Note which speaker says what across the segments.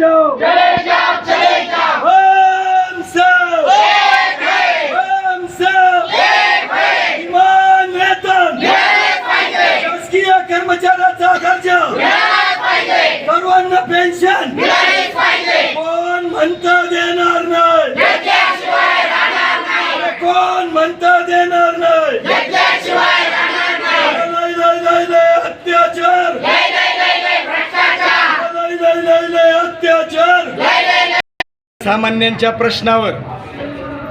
Speaker 1: एक है
Speaker 2: किमान वेतन
Speaker 1: मिळाले पाहिजे
Speaker 2: शासकीय कर्मचाऱ्याचा दर्जा
Speaker 1: मिळाले पाहिजे
Speaker 2: सर्वांना पेन्शन
Speaker 1: पाहिजे
Speaker 2: कोण म्हणता देणार नाही
Speaker 1: घेतल्याशिवाय राहणार नाही
Speaker 2: कोण म्हणता देणार नाही
Speaker 1: घेतल्याशिवाय
Speaker 2: सामान्यांच्या प्रश्नावर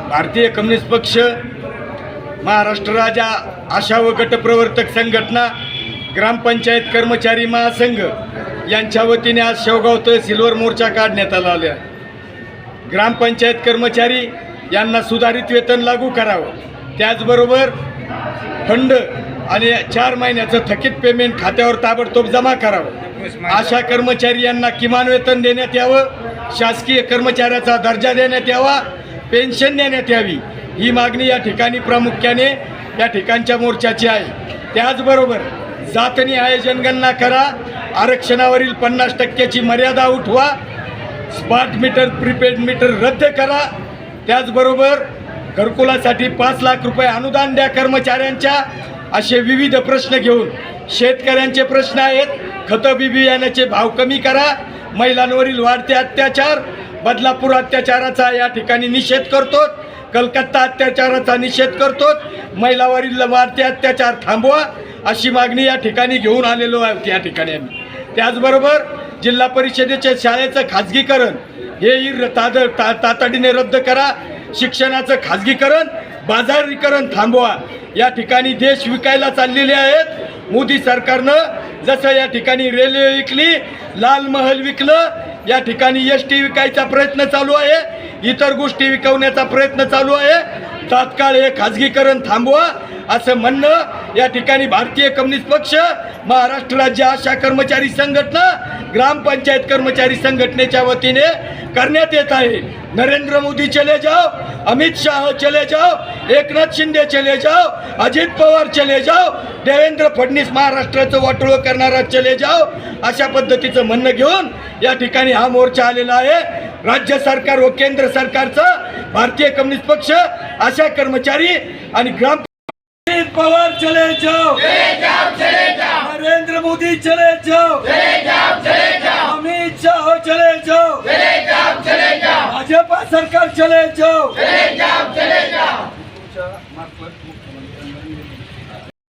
Speaker 2: भारतीय कम्युनिस्ट पक्ष महाराष्ट्र राजा आशा व गटप्रवर्तक संघटना ग्रामपंचायत कर्मचारी महासंघ यांच्या वतीने आज शेवगाव सिल्वर मोर्चा काढण्यात आला आल्या ग्रामपंचायत कर्मचारी यांना सुधारित वेतन लागू करावं. त्याचबरोबर फंड आणि चार महिन्याचं थकीत पेमेंट खात्यावर ताबडतोब जमा करावं. आशा कर्मचारी यांना किमान वेतन देण्यात यावं. शासकीय कर्मचाऱ्याचा दर्जा देण्यात यावा पेन्शन देण्यात यावी. ही मागणी या ठिकाणी प्रामुख्याने या ठिकाणच्या मोर्चाची आहे. त्याचबरोबर जातनी जनगणना करा आरक्षणावरील पन्नास टक्क्याची मर्यादा उठवा स्मार्ट मीटर प्रीपेड मीटर रद्द करा. त्याचबरोबर घरकुलासाठी पाच लाख रुपये अनुदान द्या कर्मचाऱ्यांच्या असे विविध प्रश्न घेऊन. शेतकऱ्यांचे प्रश्न आहेत खतं बी बियाण्याचे भाव कमी करा. महिलांवरील वाढते अत्याचार बदलापूर अत्याचाराचा या ठिकाणी निषेध करतो कलकत्ता अत्याचाराचा निषेध करतो महिलावरील वाढते अत्याचार थांबवा अशी मागणी या ठिकाणी घेऊन आलेलो आहे या ठिकाणी आम्ही. त्याचबरोबर जिल्हा परिषदेच्या शाळेचं खाजगीकरण हे ताद ता तातडीने रद्द करा शिक्षणाचं खाजगीकरण बाजारीकरण थांबवा या ठिकाणी देश विकायला चाललेले आहेत. मोदी सरकारनं जसं या ठिकाणी रेल्वे विकली लाल महल विकलं या ठिकाणी एस टी विकायचा प्रयत्न चालू आहे. इतर गोष्टी विकवण्याचा प्रयत्न चालू आहे. तात्काळ हे खाजगीकरण थांबवा असं म्हणणं या ठिकाणी भारतीय कम्युनिस्ट पक्ष महाराष्ट्र राज्य आशा कर्मचारी संघटना ग्रामपंचायत कर्मचारी संघटनेच्या वतीने करण्यात येत आहे. नरेंद्र मोदी चले जाओ अमित शाह चले जाओ एकनाथ शिंदे चले जाओ अजित पवार चले जाओ देवेंद्र फडणवीस महाराष्ट्राचं वाटोळं करणारा चले जाओ अशा पद्धतीचं म्हणणं घेऊन या ठिकाणी हा मोर्चा आलेला आहे. राज्य सरकार व केंद्र सरकारचं भारतीय कम्युनिस्ट पक्ष आशा कर्मचारी आणि ग्राम पवार चले जाओ। नरेंद्र मोदी चले जाओ। अमित शाह
Speaker 1: चले जाओ।
Speaker 2: भाजपा सरकार चले जाओ।
Speaker 1: चले जाओ। चले